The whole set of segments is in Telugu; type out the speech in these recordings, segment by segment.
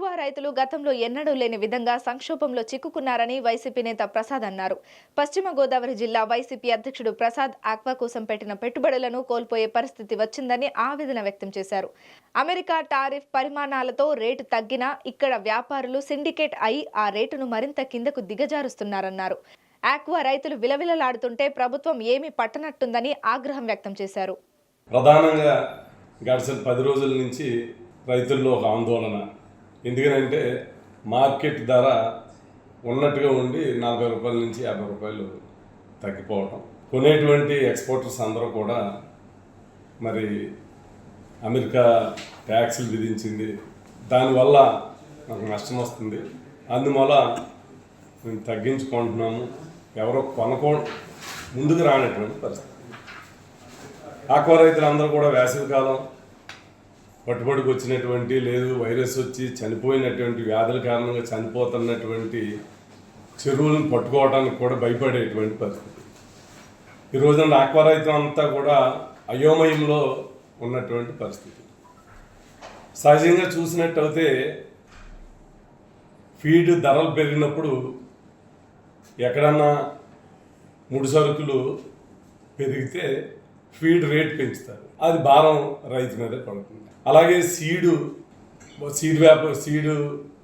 ఆక్వా రైతులు గతంలో ఎన్నడూ లేని విధంగా సంక్షోభంలో చిక్కుకున్నారని వైసీపీ నేత ప్రసాద్ అన్నారు. పశ్చిమ గోదావరి జిల్లా వైసీపీ అధ్యక్షుడు ప్రసాద్ ఆక్వా కోసం పెట్టిన పెట్టుబడులను కోల్పోయే పరిస్థితి వచ్చిందని ఆవేదన వ్యక్తం చేశారు. అమెరికా టారిఫ్ పరిమాణాలతో రేటు తగ్గినా ఇక్కడ వ్యాపారులు సిండికేట్ అయి ఆ రేటును మరింత కిందకు దిగజారుస్తున్నారన్నారు. ఆక్వా రైతులు విలవిలలాడుతుంటే ప్రభుత్వం ఏమీ పట్టనట్టుందని ఆగ్రహం వ్యక్తం చేశారు. ప్రధానంగా గడిచిన పది రోజుల నుంచి రైతుల్లో ఒక ఆందోళన. ఎందుకనంటే మార్కెట్ ధర ఉన్నట్టుగా ఉండి నలభై రూపాయల నుంచి యాభై రూపాయలు తగ్గిపోవటం. కొనేటువంటి ఎక్స్పోర్టర్స్ అందరూ కూడా మరి అమెరికా ట్యాక్సులు విధించింది. దానివల్ల మనకు నష్టం వస్తుంది. అందువల్ల మేము తగ్గించుకుంటున్నాము. ఎవరో కొనకో ముందుకు రానటువంటి పరిస్థితి. ఆక్వా రైతులందరూ కూడా వేసవి కాలం పట్టుబడికి వచ్చినటువంటి లేదు వైరస్ వచ్చి చనిపోయినటువంటి వ్యాధుల కారణంగా చనిపోతున్నటువంటి చెరువులను పట్టుకోవడానికి కూడా భయపడేటువంటి పరిస్థితి. ఈ రోజున ఆక్వా అంతా కూడా అయోమయంలో ఉన్నటువంటి పరిస్థితి. సహజంగా చూసినట్టయితే ఫీడ్ ధరలు పెరిగినప్పుడు ఎక్కడన్నా ముడి సరుకులు పెరిగితే ఫీడ్ రేట్ పెంచుతారు. అది భారం రైతు మీదే పడుతుంది. అలాగే సీడు సీడ్ వ్యాపార సీడు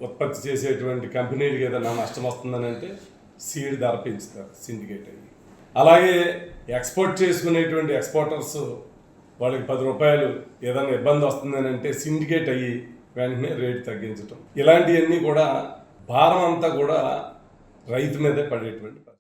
ఉత్పత్తి చేసేటువంటి కంపెనీలకు ఏదైనా నష్టం వస్తుందని అంటే సీడ్ ధర పెంచుతారు సిండికేట్ అయ్యి. అలాగే ఎక్స్పోర్ట్ చేసుకునేటువంటి ఎక్స్పోర్టర్స్ వాళ్ళకి పది రూపాయలు ఏదైనా ఇబ్బంది వస్తుందని అంటే సిండికేట్ అయ్యి వెంటనే రేటు తగ్గించడం ఇలాంటివన్నీ కూడా భారం అంతా కూడా రైతు మీదే పడేటువంటి